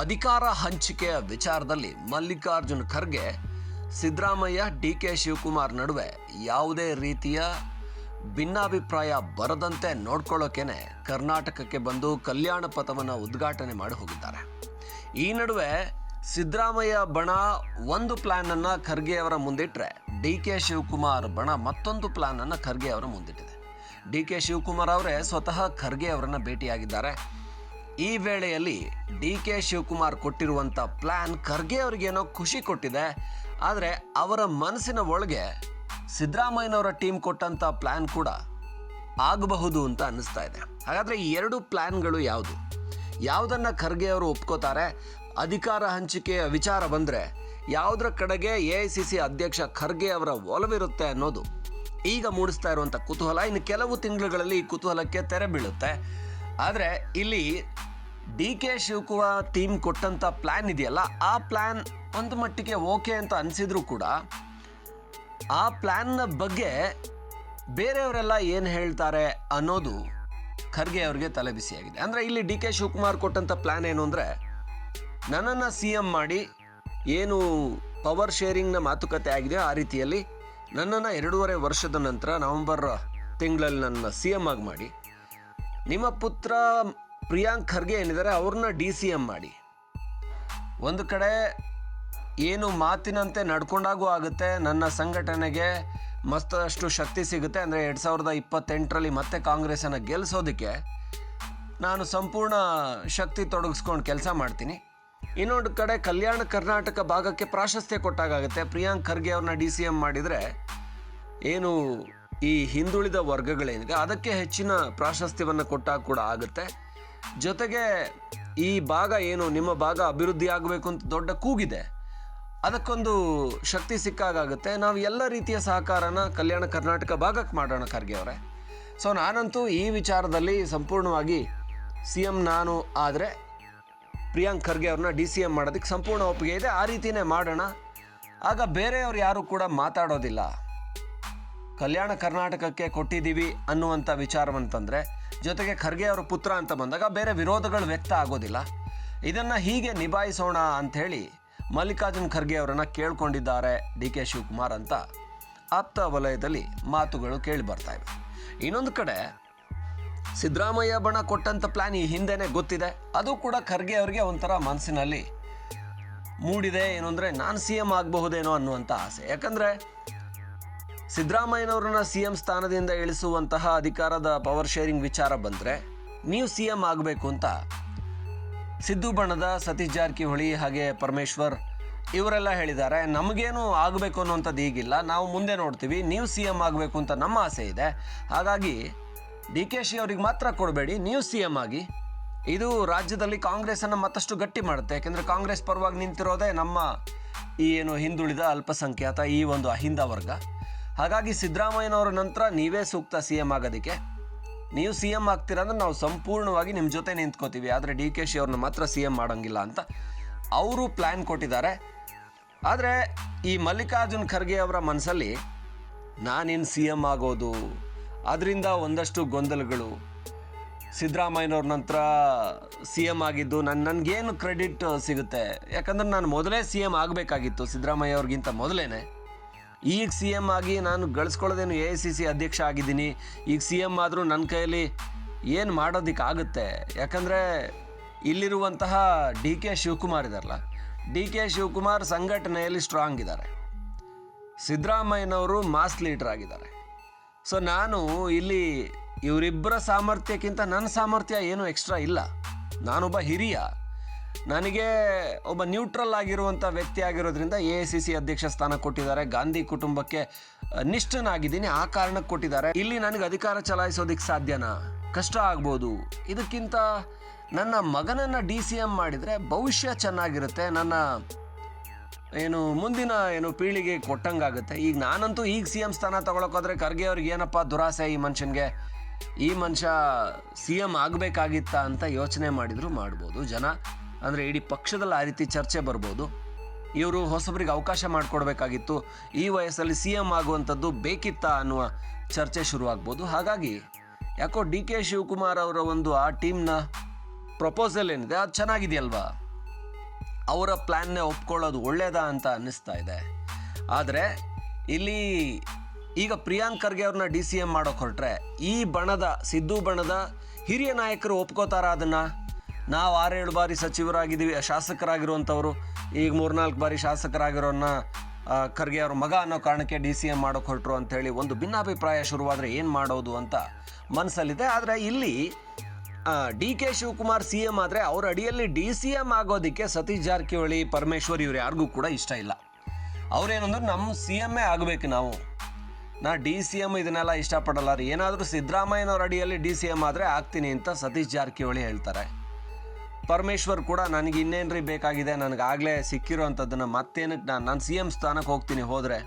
ಅಧಿಕಾರ ಹಂಚಿಕೆಯ ವಿಚಾರದಲ್ಲಿ ಮಲ್ಲಿಕಾರ್ಜುನ್ ಖರ್ಗೆ, ಸಿದ್ದರಾಮಯ್ಯ ಡಿ ಕೆ ಶಿವಕುಮಾರ್ ನಡುವೆ ಯಾವುದೇ ರೀತಿಯ ಭಿನ್ನಾಭಿಪ್ರಾಯ ಬರದಂತೆ ನೋಡ್ಕೊಳ್ಳೋಕೇನೆ ಕರ್ನಾಟಕಕ್ಕೆ ಬಂದು ಕಲ್ಯಾಣ ಪಥವನ್ನು ಉದ್ಘಾಟನೆ ಮಾಡಿ ಹೋಗಿದ್ದಾರೆ. ಈ ನಡುವೆ ಸಿದ್ದರಾಮಯ್ಯ ಬಣ ಒಂದು ಪ್ಲ್ಯಾನನ್ನು ಖರ್ಗೆ ಅವರ ಮುಂದಿಟ್ಟರೆ ಡಿ ಕೆ ಶಿವಕುಮಾರ್ ಬಣ ಮತ್ತೊಂದು ಪ್ಲ್ಯಾನನ್ನು ಖರ್ಗೆ ಅವರ ಮುಂದಿಟ್ಟಿದೆ. ಡಿ ಕೆ ಶಿವಕುಮಾರ್ ಅವರೇ ಸ್ವತಃ ಖರ್ಗೆ ಅವರನ್ನು ಭೇಟಿಯಾಗಿದ್ದಾರೆ. ಈ ವೇಳೆಯಲ್ಲಿ ಡಿ ಕೆ ಶಿವಕುಮಾರ್ ಕೊಟ್ಟಿರುವಂಥ ಪ್ಲ್ಯಾನ್ ಖರ್ಗೆ ಅವ್ರಿಗೇನೋ ಖುಷಿ ಕೊಟ್ಟಿದೆ. ಆದರೆ ಅವರ ಮನಸ್ಸಿನ ಒಳಗೆ ಸಿದ್ದರಾಮಯ್ಯನವರ ಟೀಮ್ ಕೊಟ್ಟಂಥ ಪ್ಲ್ಯಾನ್ ಕೂಡ ಆಗಬಹುದು ಅಂತ ಅನ್ನಿಸ್ತಾ ಇದೆ. ಹಾಗಾದರೆ ಈ ಎರಡು ಪ್ಲ್ಯಾನ್ಗಳು ಯಾವುದು? ಯಾವುದನ್ನು ಖರ್ಗೆ ಅವರು ಒಪ್ಕೋತಾರೆ? ಅಧಿಕಾರ ಹಂಚಿಕೆಯ ವಿಚಾರ ಬಂದರೆ ಯಾವುದರ ಕಡೆಗೆ ಎ ಐ ಸಿ ಸಿ ಅಧ್ಯಕ್ಷ ಖರ್ಗೆ ಅವರ ಒಲವಿರುತ್ತೆ ಅನ್ನೋದು ಈಗ ಮೂಡಿಸ್ತಾ ಇರುವಂಥ ಕುತೂಹಲ. ಇನ್ನು ಕೆಲವು ತಿಂಗಳುಗಳಲ್ಲಿ ಈ ಕುತೂಹಲಕ್ಕೆ ತೆರೆ ಬೀಳುತ್ತೆ. ಆದರೆ ಇಲ್ಲಿ ಡಿ ಕೆ ಶಿವಕುಮಾರ್ ಟೀಮ್ ಕೊಟ್ಟಂಥ ಪ್ಲ್ಯಾನ್ ಇದೆಯಲ್ಲ, ಆ ಪ್ಲ್ಯಾನ್ ಒಂದು ಮಟ್ಟಿಗೆ ಓಕೆ ಅಂತ ಅನಿಸಿದ್ರು ಕೂಡ ಆ ಪ್ಲ್ಯಾನ್ನ ಬಗ್ಗೆ ಬೇರೆಯವರೆಲ್ಲ ಏನು ಹೇಳ್ತಾರೆ ಅನ್ನೋದು ಖರ್ಗೆ ಅವ್ರಿಗೆ ತಲೆಬಿಸಿಯಾಗಿದೆ ಅಂದರೆ ಇಲ್ಲಿ ಡಿ ಕೆ ಶಿವಕುಮಾರ್ ಕೊಟ್ಟಂಥ ಪ್ಲ್ಯಾನ್ ಏನು ಅಂದರೆ, ನನ್ನನ್ನು ಸಿ ಎಂ ಮಾಡಿ ಏನು ಪವರ್ ಶೇರಿಂಗ್ನ ಮಾತುಕತೆ ಆಗಿದೆ ಆ ರೀತಿಯಲ್ಲಿ, ನನ್ನನ್ನು ಎರಡೂವರೆ ವರ್ಷದ ನಂತರ ನವಂಬರ್ ತಿಂಗಳಲ್ಲಿ ನನ್ನ ಸಿ ಎಂ ಆಗಿ ಮಾಡಿ ನಿಮ್ಮ ಪುತ್ರ ಪ್ರಿಯಾಂಕ್ ಖರ್ಗೆ ಏನಿದ್ದಾರೆ, ಅವ್ರನ್ನ ಡಿ ಸಿ ಎಂ ಮಾಡಿ. ಒಂದು ಕಡೆ ಏನು ಮಾತಿನಂತೆ ನಡ್ಕೊಂಡಾಗೂ ಆಗುತ್ತೆ, ನನ್ನ ಸಂಘಟನೆಗೆ ಮಸ್ತಷ್ಟು ಶಕ್ತಿ ಸಿಗುತ್ತೆ ಅಂದರೆ ಎರಡು ಸಾವಿರದ ಇಪ್ಪತ್ತೆಂಟರಲ್ಲಿ ಮತ್ತೆ ಕಾಂಗ್ರೆಸ್ಸನ್ನು ಗೆಲ್ಲಿಸೋದಕ್ಕೆ ನಾನು ಸಂಪೂರ್ಣ ಶಕ್ತಿ ತೊಡಗಿಸ್ಕೊಂಡು ಕೆಲಸ ಮಾಡ್ತೀನಿ. ಇನ್ನೊಂದು ಕಡೆ ಕಲ್ಯಾಣ ಕರ್ನಾಟಕ ಭಾಗಕ್ಕೆ ಪ್ರಾಶಸ್ತ್ಯ ಕೊಟ್ಟಾಗುತ್ತೆ ಪ್ರಿಯಾಂಕ್ ಖರ್ಗೆ ಅವ್ರನ್ನ ಡಿ ಸಿ ಎಂ ಮಾಡಿದರೆ ಏನು ಈ ಹಿಂದುಳಿದ ವರ್ಗಗಳೇನಿದೆ ಅದಕ್ಕೆ ಹೆಚ್ಚಿನ ಪ್ರಾಶಸ್ತ್ಯವನ್ನು ಕೊಟ್ಟಾಗ ಕೂಡ ಆಗುತ್ತೆ. ಜೊತೆಗೆ ಈ ಭಾಗ ಏನು, ನಿಮ್ಮ ಭಾಗ ಅಭಿವೃದ್ಧಿ ಆಗಬೇಕು ಅಂತ ದೊಡ್ಡ ಕೂಗಿದೆ. ಅದಕ್ಕೊಂದು ಶಕ್ತಿ ಸಿಕ್ಕಾಗುತ್ತೆ ನಾವು ಎಲ್ಲ ರೀತಿಯ ಸಹಕಾರನ ಕಲ್ಯಾಣ ಕರ್ನಾಟಕ ಭಾಗಕ್ಕೆ ಮಾಡೋಣ ಖರ್ಗೆ ಅವರೇ. ಸೊ ನಾನಂತೂ ಈ ವಿಚಾರದಲ್ಲಿ ಸಂಪೂರ್ಣವಾಗಿ ಸಿ ಎಂ ನಾನು ಆದರೆ ಪ್ರಿಯಾಂಕ್ ಖರ್ಗೆ ಅವ್ರನ್ನ ಡಿ ಸಿ ಎಂ ಮಾಡೋದಕ್ಕೆ ಸಂಪೂರ್ಣ ಒಪ್ಪಿಗೆ ಇದೆ. ಆ ರೀತಿಯೇ ಮಾಡೋಣ. ಆಗ ಬೇರೆಯವ್ರು ಯಾರೂ ಕೂಡ ಮಾತಾಡೋದಿಲ್ಲ. ಕಲ್ಯಾಣ ಕರ್ನಾಟಕಕ್ಕೆ ಕೊಟ್ಟಿದ್ದೀವಿ ಅನ್ನುವಂಥ ವಿಚಾರವಂತಂದರೆ ಜೊತೆಗೆ ಖರ್ಗೆ ಅವರ ಪುತ್ರ ಅಂತ ಬಂದಾಗ ಬೇರೆ ವಿರೋಧಗಳು ವ್ಯಕ್ತ ಆಗೋದಿಲ್ಲ. ಇದನ್ನು ಹೀಗೆ ನಿಭಾಯಿಸೋಣ ಅಂಥೇಳಿ ಮಲ್ಲಿಕಾರ್ಜುನ್ ಖರ್ಗೆ ಅವರನ್ನು ಕೇಳ್ಕೊಂಡಿದ್ದಾರೆ ಡಿ ಕೆ ಶಿವಕುಮಾರ್ ಅಂತ. ಆಪ್ತ ವಲಯದಲ್ಲಿ ಮಾತುಗಳು ಕೇಳಿ ಬರ್ತಾ ಇವೆ. ಇನ್ನೊಂದು ಕಡೆ ಸಿದ್ದರಾಮಯ್ಯ ಬಣ ಕೊಟ್ಟಂಥ ಪ್ಲ್ಯಾನ್ ಈ ಹಿಂದೆನೇ ಗೊತ್ತಿದೆ. ಅದು ಕೂಡ ಖರ್ಗೆ ಅವರಿಗೆ ಒಂಥರ ಮನಸ್ಸಿನಲ್ಲಿ ಮೂಡಿದೆ ಏನು ಅಂದರೆ ನಾನು ಸಿ ಎಂ ಆಗಬಹುದೇನೋ ಅನ್ನುವಂಥ ಆಸೆ. ಯಾಕಂದರೆ ಸಿದ್ದರಾಮಯ್ಯನವ್ರನ್ನ ಸಿ ಎಂ ಸ್ಥಾನದಿಂದ ಇಳಿಸುವಂತಹ ಅಧಿಕಾರದ ಪವರ್ ಶೇರಿಂಗ್ ವಿಚಾರ ಬಂದರೆ ನೀವು ಸಿ ಎಂ ಆಗಬೇಕು ಅಂತ. ಸಿದ್ದು ಬಣ್ಣದ ಸತೀಶ್ ಜಾರಕಿಹೊಳಿ ಹಾಗೆ ಪರಮೇಶ್ವರ್ ಇವರೆಲ್ಲ ಹೇಳಿದ್ದಾರೆ, ನಮಗೇನು ಆಗಬೇಕು ಅನ್ನುವಂಥದ್ದು ಈಗಿಲ್ಲ, ನಾವು ಮುಂದೆ ನೋಡ್ತೀವಿ, ನೀವು ಸಿ ಎಂ ಆಗಬೇಕು ಅಂತ ನಮ್ಮ ಆಸೆ ಇದೆ. ಹಾಗಾಗಿ ಡಿ ಕೆ ಶಿ ಅವ್ರಿಗೆ ಮಾತ್ರ ಕೊಡಬೇಡಿ, ನೀವು ಸಿ ಎಂ ಆಗಿ. ಇದು ರಾಜ್ಯದಲ್ಲಿ ಕಾಂಗ್ರೆಸ್ಸನ್ನು ಮತ್ತಷ್ಟು ಗಟ್ಟಿ ಮಾಡುತ್ತೆ, ಯಾಕೆಂದರೆ ಕಾಂಗ್ರೆಸ್ ಪರವಾಗಿ ನಿಂತಿರೋದೇ ನಮ್ಮ ಈ ಏನು ಹಿಂದುಳಿದ ಅಲ್ಪಸಂಖ್ಯಾತ, ಈ ಒಂದು ಅಹಿಂದ ವರ್ಗ. ಹಾಗಾಗಿ ಸಿದ್ದರಾಮಯ್ಯನವರ ನಂತರ ನೀವೇ ಸೂಕ್ತ ಸಿ ಎಂ ಆಗೋದಕ್ಕೆ. ನೀವು ಸಿ ಎಂ ಆಗ್ತೀರಾ ಅಂದ್ರೆ ನಾವು ಸಂಪೂರ್ಣವಾಗಿ ನಿಮ್ಮ ಜೊತೆ ನಿಂತ್ಕೋತೀವಿ. ಆದರೆ ಡಿ ಕೆ ಶಿ ಅವ್ರನ್ನ ಮಾತ್ರ ಸಿ ಎಂ ಮಾಡೋಂಗಿಲ್ಲ ಅಂತ ಅವರು ಪ್ಲ್ಯಾನ್ ಕೊಟ್ಟಿದ್ದಾರೆ. ಆದರೆ ಈ ಮಲ್ಲಿಕಾರ್ಜುನ್ ಖರ್ಗೆ ಅವರ ಮನಸ್ಸಲ್ಲಿ ನಾನೇನು ಸಿ ಎಂ ಆಗೋದು, ಅದರಿಂದ ಒಂದಷ್ಟು ಗೊಂದಲಗಳು. ಸಿದ್ದರಾಮಯ್ಯನವ್ರ ನಂತರ ಸಿ ಎಂ ಆಗಿದ್ದು ನನ್ನ ನನಗೇನು ಕ್ರೆಡಿಟ್ ಸಿಗುತ್ತೆ? ಯಾಕಂದ್ರೆ ನಾನು ಮೊದಲೇ ಸಿ ಎಂ ಆಗಬೇಕಾಗಿತ್ತು ಸಿದ್ದರಾಮಯ್ಯ ಅವ್ರಿಗಿಂತ ಮೊದಲೇ ಈಗ ಸಿ ಎಂ ಆಗಿ ನಾನು ಗಳಿಸ್ಕೊಳ್ಳೋದೇನು ಎ ಐ ಸಿ ಸಿ ಅಧ್ಯಕ್ಷ ಆಗಿದ್ದೀನಿ. ಈಗ ಸಿ ಎಂ ಆದರೂ ನನ್ನ ಕೈಯಲ್ಲಿ ಏನು ಮಾಡೋದಕ್ಕಾಗುತ್ತೆ? ಯಾಕಂದರೆ ಇಲ್ಲಿರುವಂತಹ ಡಿ ಕೆ ಶಿವಕುಮಾರ್ ಇದಾರಲ್ಲ, ಡಿ ಕೆ ಶಿವಕುಮಾರ್ ಸಂಘಟನೆಯಲ್ಲಿ ಸ್ಟ್ರಾಂಗ್ ಇದ್ದಾರೆ. ಸಿದ್ದರಾಮಯ್ಯನವರು ಮಾಸ್ ಲೀಡರ್ ಆಗಿದ್ದಾರೆ. ಸೊ ನಾನು ಇಲ್ಲಿ ಇವರಿಬ್ಬರ ಸಾಮರ್ಥ್ಯಕ್ಕಿಂತ ನನ್ನ ಸಾಮರ್ಥ್ಯ ಏನೂ ಎಕ್ಸ್ಟ್ರಾ ಇಲ್ಲ. ನಾನೊಬ್ಬ ಹಿರಿಯ. ನನಗೆ ಒಬ್ಬ ನ್ಯೂಟ್ರಲ್ ಆಗಿರುವಂಥ ವ್ಯಕ್ತಿ ಆಗಿರೋದ್ರಿಂದ ಎ ಐ ಸಿ ಸಿ ಅಧ್ಯಕ್ಷ ಸ್ಥಾನ ಕೊಟ್ಟಿದ್ದಾರೆ. ಗಾಂಧಿ ಕುಟುಂಬಕ್ಕೆ ನಿಷ್ಠನಾಗಿದ್ದೀನಿ, ಆ ಕಾರಣಕ್ಕೆ ಕೊಟ್ಟಿದ್ದಾರೆ. ಇಲ್ಲಿ ನನಗೆ ಅಧಿಕಾರ ಚಲಾಯಿಸೋದಕ್ಕೆ ಸಾಧ್ಯನಾ? ಕಷ್ಟ ಆಗ್ಬೋದು. ಇದಕ್ಕಿಂತ ನನ್ನ ಮಗನನ್ನು ಡಿ ಸಿ ಎಂ ಮಾಡಿದರೆ ಭವಿಷ್ಯ ಚೆನ್ನಾಗಿರುತ್ತೆ. ನನ್ನ, ಏನು, ಮುಂದಿನ, ಏನು, ಪೀಳಿಗೆ ಕೊಟ್ಟಂಗಾಗುತ್ತೆ. ಈಗ ನಾನಂತೂ ಈಗ ಸಿ ಎಂ ಸ್ಥಾನ ತಗೊಳಕೋದ್ರೆ ಖರ್ಗೆ ಅವ್ರಿಗೆ ಏನಪ್ಪ ದುರಾಸೆ ಈ ಮನುಷ್ಯನಿಗೆ? ಈ ಮನುಷ್ಯ ಸಿ ಎಂ ಆಗಬೇಕಾಗಿತ್ತ ಅಂತ ಯೋಚನೆ ಮಾಡಿದರೂ, ಮಾಡ್ಬೋದು ಜನ. ಅಂದರೆ ಇಡೀ ಪಕ್ಷದಲ್ಲಿ ಆ ರೀತಿ ಚರ್ಚೆ ಬರ್ಬೋದು. ಇವರು ಹೊಸಬರಿಗೆ ಅವಕಾಶ ಮಾಡಿಕೊಡ್ಬೇಕಾಗಿತ್ತು. ಈ ವಯಸ್ಸಲ್ಲಿ ಸಿ ಎಂ ಆಗುವಂಥದ್ದು ಬೇಕಿತ್ತಾ ಅನ್ನುವ ಚರ್ಚೆ ಶುರುವಾಗ್ಬೋದು. ಹಾಗಾಗಿ ಯಾಕೋ ಡಿ ಕೆ ಶಿವಕುಮಾರ್ ಅವರ ಒಂದು ಆ ಟೀಮ್ನ ಪ್ರಪೋಸಲ್ ಏನಿದೆ, ಅದು ಚೆನ್ನಾಗಿದೆಯಲ್ವಾ? ಅವರ ಪ್ಲ್ಯಾನ್ನೇ ಒಪ್ಕೊಳ್ಳೋದು ಒಳ್ಳೆಯದಾ ಅಂತ ಅನ್ನಿಸ್ತಾ ಇದೆ. ಆದರೆ ಇಲ್ಲಿ ಈಗ ಪ್ರಿಯಾಂಕ್ ಖರ್ಗೆ ಅವ್ರನ್ನ ಡಿ ಸಿ ಎಂ ಮಾಡೋಕೆ ಹೊರಟ್ರೆ ಈ ಬಣದ, ಸಿದ್ದು ಬಣದ ಹಿರಿಯ ನಾಯಕರು ಒಪ್ಕೋತಾರ ಅದನ್ನು? ನಾವು ಆರೇಳು ಬಾರಿ ಸಚಿವರಾಗಿದ್ದೀವಿ, ಶಾಸಕರಾಗಿರುವಂಥವ್ರು. ಈಗ ಮೂರ್ನಾಲ್ಕು ಬಾರಿ ಶಾಸಕರಾಗಿರೋನ್ನ ಖರ್ಗೆ ಅವ್ರ ಮಗ ಅನ್ನೋ ಕಾರಣಕ್ಕೆ ಡಿ ಸಿ ಎಂ ಮಾಡೋಕೆ ಹೊರಟರು ಅಂಥೇಳಿ ಒಂದು ಭಿನ್ನಾಭಿಪ್ರಾಯ ಶುರುವಾದರೆ ಏನು ಮಾಡೋದು ಅಂತ ಮನಸ್ಸಲ್ಲಿದೆ ಆದರೆ ಇಲ್ಲಿ D K Shivakumar C M ಆದರೆ ಅವ್ರ ಅಡಿಯಲ್ಲಿ ಡಿ ಸಿ ಎಂ ಆಗೋದಕ್ಕೆ ಸತೀಶ್ ಜಾರಕಿಹೊಳಿ, ಪರಮೇಶ್ವರ್ ಇವ್ರು ಯಾರಿಗೂ ಕೂಡ ಇಷ್ಟ ಇಲ್ಲ. ಅವ್ರೇನಂದ್ರೆ ನಮ್ಮ ಸಿ ಎಮ್ಮೇ ಆಗಬೇಕು ನಾವು. ನಾ ಡಿ ಸಿ ಎಂ ಇದನ್ನೆಲ್ಲ ಇಷ್ಟಪಡಲ್ಲ. ರೀ ಏನಾದರೂ ಸಿದ್ದರಾಮಯ್ಯನವ್ರ ಅಡಿಯಲ್ಲಿ ಡಿ ಸಿ ಎಂ ಆದರೆ ಆಗ್ತೀನಿ ಅಂತ ಸತೀಶ್ ಜಾರಕಿಹೊಳಿ ಹೇಳ್ತಾರೆ. ಪರಮೇಶ್ವರ್ ಕೂಡ ನನಗೆ ಇನ್ನೇನ್ರಿ ಬೇಕಾಗಿದೆ? ನನಗಾಗಲೇ ಸಿಕ್ಕಿರೋವಂಥದ್ದನ್ನು ಮತ್ತೇನಕ್ಕೆ ನಾನು ನಾನು ಸಿ ಎಂ ಸ್ಥಾನಕ್ಕೆ ಹೋಗ್ತೀನಿ ಹೋದರೆ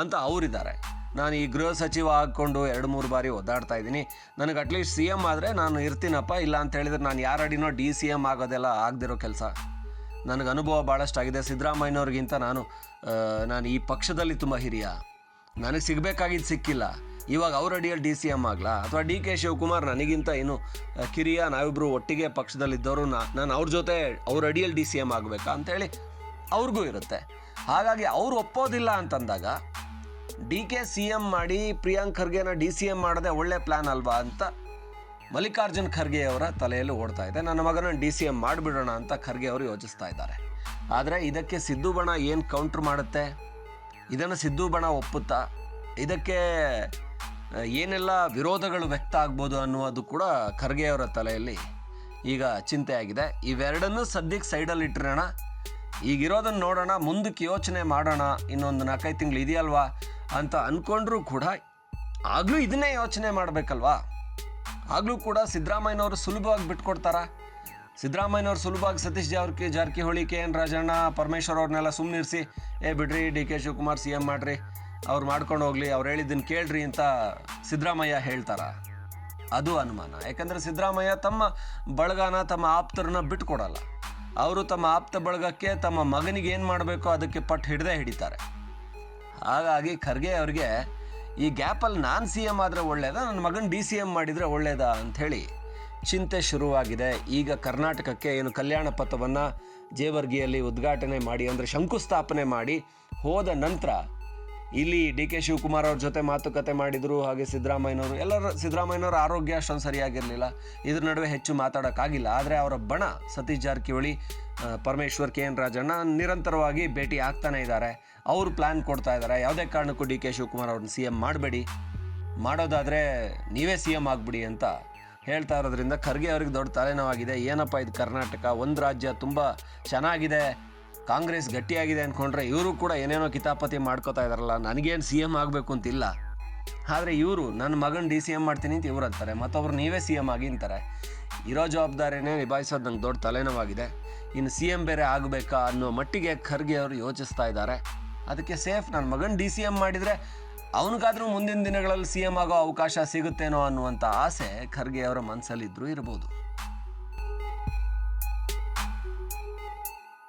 ಅಂತ ಅವರಿದ್ದಾರೆ. ನಾನು ಈ ಗೃಹ ಸಚಿವ ಹಾಕ್ಕೊಂಡು ಎರಡು ಮೂರು ಬಾರಿ ಒದ್ದಾಡ್ತಾ ಇದ್ದೀನಿ. ನನಗೆ ಅಟ್ಲೀಸ್ಟ್ ಸಿ ಎಂ ಆದರೆ ನಾನು ಇರ್ತೀನಪ್ಪ, ಇಲ್ಲ ಅಂತ ಹೇಳಿದ್ರೆ ನಾನು ಯಾರ ಅಡಿನೋ ಡಿ ಸಿ ಎಂ ಆಗೋದೆಲ್ಲ ಆಗದಿರೋ ಕೆಲಸ. ನನಗೆ ಅನುಭವ ಭಾಳಷ್ಟಾಗಿದೆ. ಸಿದ್ದರಾಮಯ್ಯನವ್ರಿಗಿಂತ ನಾನು ನಾನು ಈ ಪಕ್ಷದಲ್ಲಿ ತುಂಬ ಹಿರಿಯ. ನನಗೆ ಸಿಗಬೇಕಾಗಿದ್ದು ಸಿಕ್ಕಿಲ್ಲ. ಇವಾಗ ಅವ್ರ ಅಡಿಯಲ್ಲಿ ಡಿ ಸಿ ಎಂ ಆಗಲಾ? ಅಥವಾ ಡಿ ಕೆ ಶಿವಕುಮಾರ್ ನನಗಿಂತ ಏನು ಕಿರಿಯ ನಾವಿಬ್ಬರು ಒಟ್ಟಿಗೆ ಪಕ್ಷದಲ್ಲಿದ್ದವರು ನಾನು ಅವ್ರ ಜೊತೆ ಅವ್ರ ಅಡಿಯಲ್ಲಿ ಡಿ ಸಿ ಎಂ ಆಗಬೇಕಾ ಅಂತೇಳಿ ಅವ್ರಿಗೂ ಇರುತ್ತೆ. ಹಾಗಾಗಿ ಅವ್ರು ಒಪ್ಪೋದಿಲ್ಲ ಅಂತಂದಾಗ ಡಿ ಕೆ ಸಿ ಎಂ ಮಾಡಿ ಪ್ರಿಯಾಂಕ್ ಖರ್ಗೆನ ಡಿ ಸಿ ಎಂ ಮಾಡದೆ ಒಳ್ಳೆ ಪ್ಲ್ಯಾನ್ ಅಲ್ವಾ ಅಂತ ಮಲ್ಲಿಕಾರ್ಜುನ್ ಖರ್ಗೆ ಅವರ ತಲೆಯಲ್ಲಿ ಓಡ್ತಾ ಇದೆ. ನನ್ನ ಮಗನ ಡಿ ಸಿ ಎಂ ಮಾಡಿಬಿಡೋಣ ಅಂತ ಖರ್ಗೆ ಅವರು ಯೋಚಿಸ್ತಾ ಇದ್ದಾರೆ. ಆದರೆ ಇದಕ್ಕೆ ಸಿದ್ದು ಬಣ ಏನು ಕೌಂಟ್ರ್ ಮಾಡುತ್ತೆ? ಇದನ್ನು ಸಿದ್ದು ಬಣ ಒಪ್ಪುತ್ತಾ? ಇದಕ್ಕೆ ಏನೆಲ್ಲ ವಿರೋಧಗಳು ವ್ಯಕ್ತ ಆಗ್ಬೋದು ಅನ್ನುವುದು ಕೂಡ ಖರ್ಗೆಯವರ ತಲೆಯಲ್ಲಿ ಈಗ ಚಿಂತೆ ಆಗಿದೆ ಇವೆರಡನ್ನೂ ಸದ್ಯಕ್ಕೆ ಸೈಡಲ್ಲಿ ಇಟ್ಟಿರೋಣ. ಈಗಿರೋದನ್ನು ನೋಡೋಣ, ಮುಂದಕ್ಕೆ ಯೋಚನೆ ಮಾಡೋಣ, ಇನ್ನೊಂದು ನಾಲ್ಕೈದು ತಿಂಗಳು ಇದೆಯಲ್ವಾ ಅಂತ ಅಂದ್ಕೊಂಡ್ರೂ ಕೂಡ ಆಗಲೂ ಇದನ್ನೇ ಯೋಚನೆ ಮಾಡಬೇಕಲ್ವಾ? ಆಗಲೂ ಕೂಡ ಸಿದ್ದರಾಮಯ್ಯನವರು ಸುಲಭವಾಗಿ ಬಿಟ್ಕೊಡ್ತಾರಾ? ಸಿದ್ದರಾಮಯ್ಯನವರು ಸುಲಭವಾಗಿ ಸತೀಶ್ ಜಾರಕಿ ಜಾರಕಿಹೊಳಿ, ಕೆ ಎನ್ ರಾಜಣ್ಣ, ಪರಮೇಶ್ವರ್ ಅವ್ರನ್ನೆಲ್ಲ ಸುಮ್ಮನಿರಿಸಿ ಏ ಬಿಡ್ರಿ, D K Shivakumar C M ಮಾಡ್ರಿ ಅವ್ರು ಮಾಡ್ಕೊಂಡು ಹೋಗ್ಲಿ, ಅವ್ರು ಹೇಳಿದ್ದನ್ನು ಕೇಳ್ರಿ ಅಂತ ಸಿದ್ದರಾಮಯ್ಯ ಹೇಳ್ತಾರ. ಅದು ಅನುಮಾನ. ಯಾಕಂದರೆ ಸಿದ್ದರಾಮಯ್ಯ ತಮ್ಮ ಬಳಗನ, ತಮ್ಮ ಆಪ್ತರನ್ನ ಬಿಟ್ಕೊಡಲ್ಲ. ಅವರು ತಮ್ಮ ಆಪ್ತ ಬಳಗಕ್ಕೆ ತಮ್ಮ ಮಗನಿಗೆ ಏನು ಮಾಡಬೇಕೋ ಅದಕ್ಕೆ ಪಟ್ಟು ಹಿಡ್ದೇ ಹಿಡಿತಾರೆ. ಹಾಗಾಗಿ ಖರ್ಗೆ ಅವ್ರಿಗೆ, ಈ ಗ್ಯಾಪಲ್ಲಿ ನಾನು ಸಿ ಎಂ ಆದರೆ ಒಳ್ಳೇದಾ, ನನ್ನ ಮಗನ ಡಿ ಸಿ ಎಂ ಮಾಡಿದರೆ ಒಳ್ಳೇದಾ ಅಂಥೇಳಿ ಚಿಂತೆ ಶುರುವಾಗಿದೆ. ಈಗ ಕರ್ನಾಟಕಕ್ಕೆ ಏನು ಕಲ್ಯಾಣ ಪಥವನ್ನು ಜೇವರ್ಗಿಯಲ್ಲಿ ಉದ್ಘಾಟನೆ ಮಾಡಿ ಅಂದರೆ ಶಂಕುಸ್ಥಾಪನೆ ಮಾಡಿ ಹೋದ ನಂತರ ಇಲ್ಲಿ ಡಿ ಕೆ ಶಿವಕುಮಾರ್ ಅವ್ರ ಜೊತೆ ಮಾತುಕತೆ ಮಾಡಿದರು, ಹಾಗೆ ಸಿದ್ದರಾಮಯ್ಯನವರು. ಎಲ್ಲರ ಸಿದ್ದರಾಮಯ್ಯನವರ ಆರೋಗ್ಯ ಅಷ್ಟೊಂದು ಸರಿಯಾಗಿರಲಿಲ್ಲ. ಇದ್ರ ನಡುವೆ ಹೆಚ್ಚು ಮಾತಾಡೋಕ್ಕಾಗಿಲ್ಲ. ಆದರೆ ಅವರ ಬಣ ಸತೀಶ್ ಜಾರಕಿಹೊಳಿ ಪರಮೇಶ್ವರ್ ಕೆ ಎನ್ ರಾಜಣ್ಣ ನಿರಂತರವಾಗಿ ಭೇಟಿ ಆಗ್ತಾನೆ ಇದ್ದಾರೆ. ಅವರು ಪ್ಲ್ಯಾನ್ ಕೊಡ್ತಾ ಇದ್ದಾರೆ. ಯಾವುದೇ ಕಾರಣಕ್ಕೂ ಡಿ ಕೆ ಶಿವಕುಮಾರ್ ಅವ್ರನ್ನ ಸಿ ಎಂ ಮಾಡಬೇಡಿ. ಮಾಡೋದಾದರೆ ನೀವೇ ಸಿ ಎಂ ಆಗಿಬಿಡಿ ಅಂತ ಹೇಳ್ತಾ ಇರೋದ್ರಿಂದ ಖರ್ಗೆ ಅವ್ರಿಗೆ ದೊಡ್ಡ ತಲೆನೋವಾಗಿದೆ. ಏನಪ್ಪ ಇದು ಕರ್ನಾಟಕ? ಒಂದು ರಾಜ್ಯ ತುಂಬ ಚೆನ್ನಾಗಿದೆ. ಕಾಂಗ್ರೆಸ್ ಗಟ್ಟಿಯಾಗಿದೆ ಅಂದ್ಕೊಂಡ್ರೆ ಇವರು ಕೂಡ ಏನೇನೋ ಕಿತಾಪತಿ ಮಾಡ್ಕೋತಾ ಇದಾರಲ್ಲ, ನನಗೇನು ಸಿ ಎಂ ಆಗಬೇಕು ಅಂತಿಲ್ಲ. ಆದರೆ ಇವರು ನನ್ನ ಮಗನ ಡಿ ಸಿ ಎಂ ಮಾಡ್ತೀನಿ ಅಂತ ಇವ್ರು ಅಂತಾರೆ, ಮತ್ತೊಬ್ರು ನೀವೇ ಸಿ ಎಂ ಆಗಿ ಅಂತಾರೆ. ಇರೋ ಜವಾಬ್ದಾರಿನೇ ನಿಭಾಯಿಸೋದು ನಂಗೆ ದೊಡ್ಡ ತಲೆನೋವಾಗಿದೆ. ಇನ್ನು ಸಿ ಎಂ ಬೇರೆ ಆಗಬೇಕಾ ಅನ್ನೋ ಮಟ್ಟಿಗೆ ಖರ್ಗೆ ಅವರು ಯೋಚಿಸ್ತಾ ಇದ್ದಾರೆ ಅದಕ್ಕೆ ಸೇಫ್ ನನ್ನ ಮಗನ ಡಿ ಸಿ ಎಂ ಮಾಡಿದರೆ ಅವನಿಗಾದರೂ ಮುಂದಿನ ದಿನಗಳಲ್ಲಿ ಸಿ ಎಂ ಆಗೋ ಅವಕಾಶ ಸಿಗುತ್ತೇನೋ ಅನ್ನುವಂಥ ಆಸೆ ಖರ್ಗೆ ಅವರ ಮನಸ್ಸಲ್ಲಿದ್ದರೂ ಇರ್ಬೋದು.